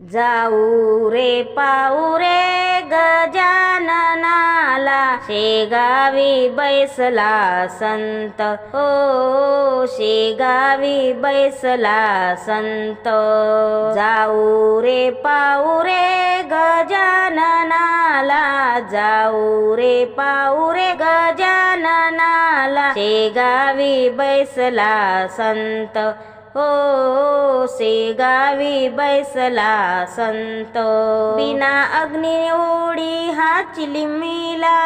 जाऊ रे पाऊ रे गजाननाला शेगावी बैसला संत. हो शेगावी बैसला संत. जाऊ रे पाऊ रे गजाननाला जाऊ रे पाऊ रे गजाननाला शेगावी बैसला संत. हो शेगावी बैसला संत. बिना अग्नि उडी हा चिलिमिला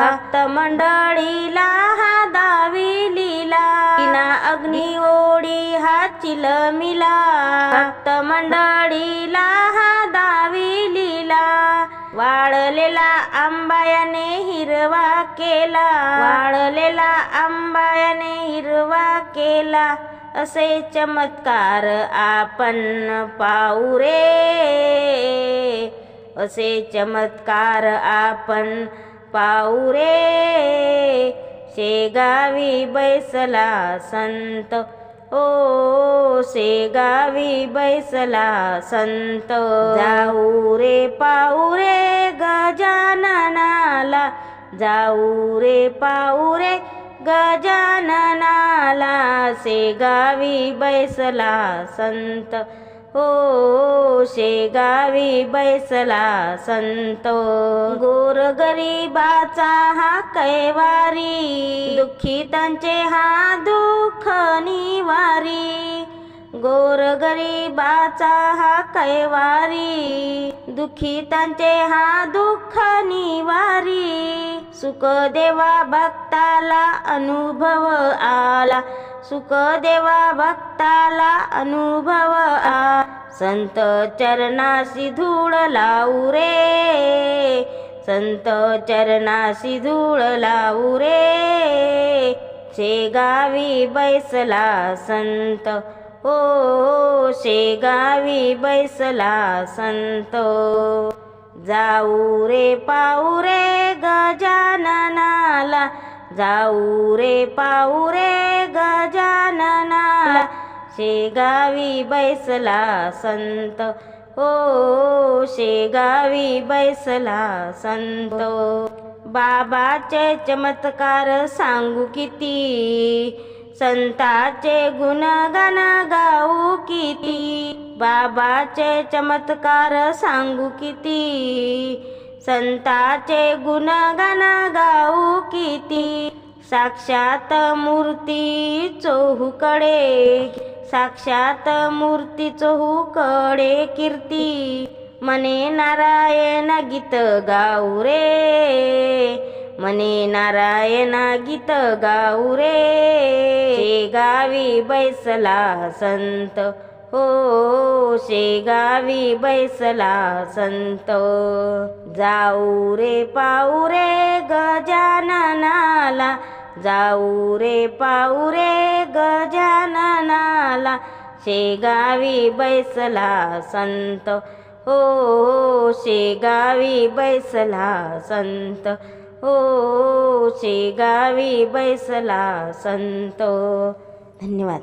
भक्त मंडळीला हा दावी लिला बिना अग्नि ओढी हा चिलमिला भक्त मंडळीला हा दावी लिला वाळलेला आंबायाने हिरवा केला. वाळलेला आंबायाने हिरवा केला. असे चमत्कार आपण पाऊ रे. असे चमत्कार आपण पाऊ रे. शेगावी बैसला संत. ओ शेगावी बैसला संत. जाऊ रे पाऊ रे गजाननाला. जाऊ रे पाऊ रे गजाननाला शेगावी बैसला संत. हो शेगावी बैसला संत. गोर गरीबाचा हा कैवारी दुःखितांचे हा दुःख निवारी. गोर गरीबाचा हा कैवारी दुःखितांचे हा दुःख निवारी. सुख देवा भक्ताला अनुभव आला सुख देवा भक्ताला अनुभव आ संत चरणाशी धूळ लावू रे संत चरणाशी धूळ लावू रे. शेगावी बैसला संत हो शेगावी बैसला संत. जाऊ रे पाऊ रे गजाननाला. जाऊ रे पाऊ रे गजाननाला. शेगावी बैसला संत. हो शेगावी बैसला संत. बाबाचे चमत्कार सांगू किती? संताचे गुणगान गाऊ किती बाबाचे चमत्कार सांगू किती संताचे गुणगान गाऊ किती साक्षात मूर्ती चोहूकडे साक्षात मूर्ती चोहूकडे कीर्ती मने नारायण गीत गाऊ रे. मने नारायणा गीत गाऊ रे शेगावी बैसला संत हो शेगावी बैसला संत जाऊ रे पाऊ रे गजाननाला जाऊ रे पाऊ रे गजाननाला शेगावी बैसला संत हो शेगावी बैसला संत हो शेगावी बैसला संत. धन्यवाद.